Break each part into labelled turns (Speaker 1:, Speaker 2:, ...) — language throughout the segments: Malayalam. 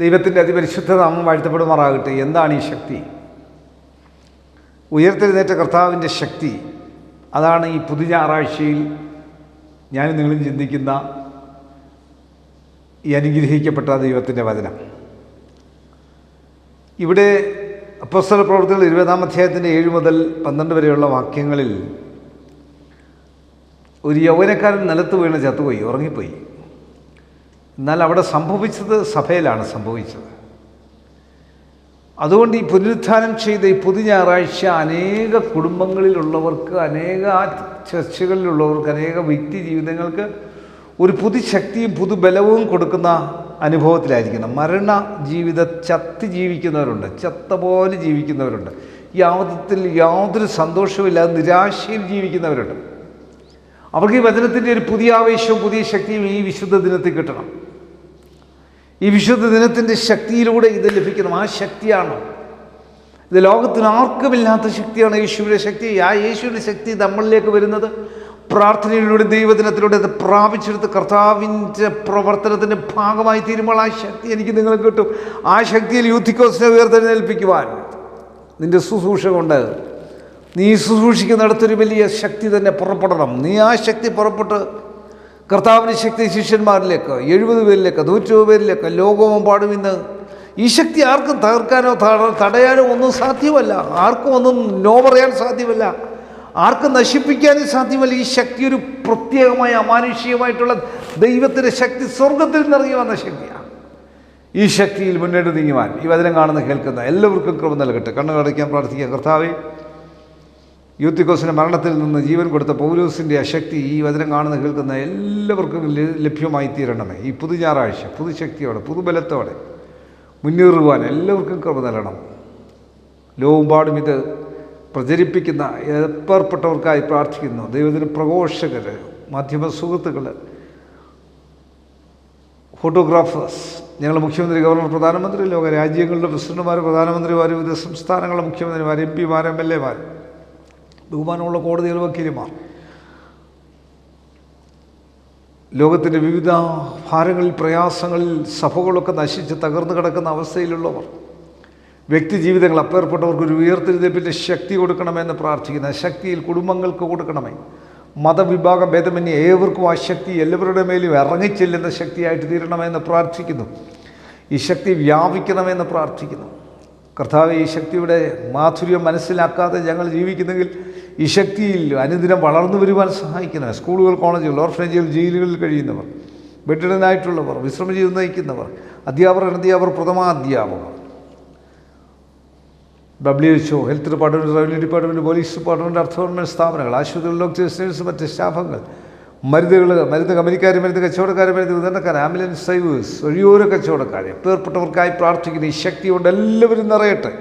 Speaker 1: ദൈവത്തിന്റെ അതിപരിശുദ്ധ നാമം വാഴ്ത്തപ്പെടുമാറാകട്ടെ. എന്താണ് ഈ ശക്തി? ഉയർത്തെഴുന്നേറ്റ കർത്താവിന്റെ ശക്തി. അതാണ് ഈ പുതു ഞായറാഴ്ചയിൽ ഞാനും നിങ്ങളും ചിന്തിക്കുന്ന ഈ അനുഗ്രഹിക്കപ്പെട്ട ദൈവത്തിന്റെ വചനം. ഇവിടെ അപ്പസ്തല പ്രവർത്തികൾ ഇരുപതാം അധ്യായത്തിന്റെ ഏഴ് മുതൽ പന്ത്രണ്ട് വരെയുള്ള വാക്യങ്ങളിൽ ഒരു യൗവനക്കാരൻ നിലത്ത് വീണ് ചത്തുപോയി ഉറങ്ങിപ്പോയി. എന്നാൽ അവിടെ സംഭവിച്ചത് സഭയിലാണ് സംഭവിച്ചത്. അതുകൊണ്ട് ഈ പുനരുത്ഥാനം ചെയ്ത ഈ പുതു ഞായറാഴ്ച അനേക കുടുംബങ്ങളിലുള്ളവർക്ക് അനേക ചർച്ചകളിലുള്ളവർക്ക് അനേക വ്യക്തി ജീവിതങ്ങൾക്ക് ഒരു പുതുശക്തിയും പുതുബലവും കൊടുക്കുന്ന അനുഭവത്തിലായിരിക്കണം. മരണ ജീവിത ചത്ത് ജീവിക്കുന്നവരുണ്ട് ചത്ത പോലെ ജീവിക്കുന്നവരുണ്ട്. യാതൊത്തിൽ യാതൊരു സന്തോഷവുമില്ലാതെ നിരാശയിൽ ജീവിക്കുന്നവരുണ്ട്. അവർക്ക് ഈ വചനത്തിന്റെ ഒരു പുതിയ ആവേശവും പുതിയ ശക്തിയും ഈ വിശുദ്ധ ദിനത്തിൽ കിട്ടണം. ഈ വിശുദ്ധ ദിനത്തിന്റെ ശക്തിയിലൂടെ ഇത് ലഭിക്കണം. ആ ശക്തിയാണ്? ഇത് ലോകത്തിന് ആർക്കുമില്ലാത്ത ശക്തിയാണ് യേശുവിന്റെ ശക്തി. ആ യേശുവിന്റെ ശക്തി നമ്മളിലേക്ക് വരുന്നത് പ്രാർത്ഥനയിലൂടെ ദൈവദിനത്തിലൂടെ അത് പ്രാപിച്ചെടുത്ത് കർത്താവിന്റെ പ്രവർത്തനത്തിന്റെ ഭാഗമായി തീരുമ്പോൾ ആ ശക്തി എനിക്ക് നിങ്ങൾ കിട്ടും. ആ ശക്തിയിൽ യൂത്തിക്കോസിനെ ഉയർത്തെഴുന്നേൽപ്പിക്കുവാൻ. നിന്റെ ശുശ്രൂഷ കൊണ്ട് നീ ശുശ്രൂഷിക്കുന്നിടത്തൊരു വലിയ ശക്തി തന്നെ പുറപ്പെടണം. നീ ആ ശക്തി പുറപ്പെട്ട് കർത്താവിന്റെ ശക്തി ശിഷ്യന്മാരിലേക്ക് എഴുപത് പേരിലേക്ക് നൂറ്റു പേരിലേക്ക് ലോകമെമ്പാടും ഇന്ന് ഈ ശക്തി ആർക്കും തകർക്കാനോ തടയാനോ ഒന്നും സാധ്യമല്ല. ആർക്കും ഒന്നും നോ പറയാൻ സാധ്യമല്ല. ആർക്കും നശിപ്പിക്കാനും സാധ്യമല്ല. ഈ ശക്തി ഒരു പ്രത്യേകമായ അമാനുഷികമായിട്ടുള്ള ദൈവത്തിന്റെ ശക്തി സ്വർഗത്തിൽ നിന്നിറങ്ങി വന്ന ശക്തിയാണ്. ഈ ശക്തിയിൽ മുന്നോട്ട് നീങ്ങുവാൻ ഈ വചനം കാണുന്ന കേൾക്കുന്ന എല്ലാവർക്കും കൃപ നൽകട്ടെ. കണ്ണുകടയ്ക്കാൻ പ്രാർത്ഥിക്കുക. കർത്താവേ യൂത്തിക്കോസിന്റെ മരണത്തിൽ നിന്ന് ജീവൻ കൊടുത്ത പൗലോസിന്റെ അശക്തി ശക്തി ഈ വചനം കാണുന്ന കേൾക്കുന്ന എല്ലാവർക്കും ലഭ്യമായി തീരണമേ. ഈ പുതു ഞായറാഴ്ച പുതുശക്തിയോടെ പുതുബലത്തോടെ മുന്നേറുവാൻ എല്ലാവർക്കും കൃപ നൽകണം. ലോകമ്പാടും ഇത് പ്രചരിപ്പിക്കുന്ന ഏർപ്പെട്ടവർക്കായി പ്രാർത്ഥിക്കുന്നു. ദൈവത്തിന് പ്രഘോഷകർ മാധ്യമ സുഹൃത്തുക്കൾ ഫോട്ടോഗ്രാഫേഴ്സ് ഞങ്ങൾ മുഖ്യമന്ത്രി ഗവർണർ പ്രധാനമന്ത്രി ലോക രാജ്യങ്ങളുടെ പ്രസിഡന്റുമാർ പ്രധാനമന്ത്രിമാർ വിവിധ സംസ്ഥാനങ്ങളുടെ മുഖ്യമന്ത്രിമാർ എം പിമാർ എം എൽ എമാർ ബഹുമാനമുള്ള കോടതികൾ വക്കീലുമാർ ലോകത്തിന്റെ വിവിധ ഭാരങ്ങളിൽ പ്രയാസങ്ങളിൽ സഭകളൊക്കെ നശിച്ച് തകർന്നു കിടക്കുന്ന അവസ്ഥയിലുള്ളവർ വ്യക്തി ജീവിതങ്ങൾ അപ്പേർപ്പെട്ടവർക്ക് ഒരു ഉയർത്തെഴുന്നേൽപ്പിന്റെ ശക്തി കൊടുക്കണമെന്ന് പ്രാർത്ഥിക്കുന്ന ശക്തിയിൽ കുടുംബങ്ങൾക്ക് കൊടുക്കണമേ. മതവിഭാഗ ഭേദമന്യേ ഏവർക്കും ആ ശക്തി എല്ലാവരുടെ മേലും ഇറങ്ങിച്ചെല്ലുന്ന ശക്തിയായിട്ട് തീരണമെന്ന് പ്രാർത്ഥിക്കുന്നു. ഈ ശക്തി വ്യാപിക്കണമെന്ന് പ്രാർത്ഥിക്കുന്നു. കർത്താവ് ഈ ശക്തിയുടെ മാധുര്യം മനസ്സിലാക്കാതെ ഞങ്ങൾ ജീവിക്കുന്നെങ്കിൽ ഈ ശക്തിയിൽ അനുദിനം വളർന്നു വരുവാൻ സഹായിക്കുന്നവർ സ്കൂളുകൾ കോളേജുകൾ ഓർഫനേജുകൾ ജയിലുകളിൽ കഴിയുന്നവർ ബെഡിഡനായിട്ടുള്ളവർ വിശ്രമജീവിതം നയിക്കുന്നവർ അധ്യാപകർ അനധ്യാപകർ പ്രഥമാധ്യാപകർ. W H O health department revenue department police department അർത്ഥ ഗവൺമെന്റ് സ്ഥാപനങ്ങൾ ആശുപത്രികൾ ഡോക്ടേഴ്സ് മറ്റ് സ്റ്റാഫുകൾ മരുന്നുകൾ മരുന്ന് കമ്പനിക്കാർ മരുന്ന് കച്ചവടക്കാർ മരുന്ന് വിതരണക്കാർ ആംബുലൻസ് ഡ്രൈവേഴ്സ് ഒഴിയോരോ കച്ചവടക്കാർ പേർപ്പെട്ടവർക്കായി പ്രാർത്ഥിക്കുന്ന ഈ ശക്തി കൊണ്ട് എല്ലാവരും നിറയട്ടെ.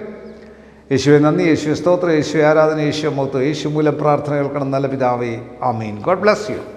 Speaker 1: യേശുവെ നന്ദി യേശുവെ സ്തോത്രം യേശു ആരാധന യേശു മൗത്ത് യേശു മൂലം പ്രാർത്ഥന കേൾക്കണം നല്ല പിതാവേ. ആമീൻ. God bless you.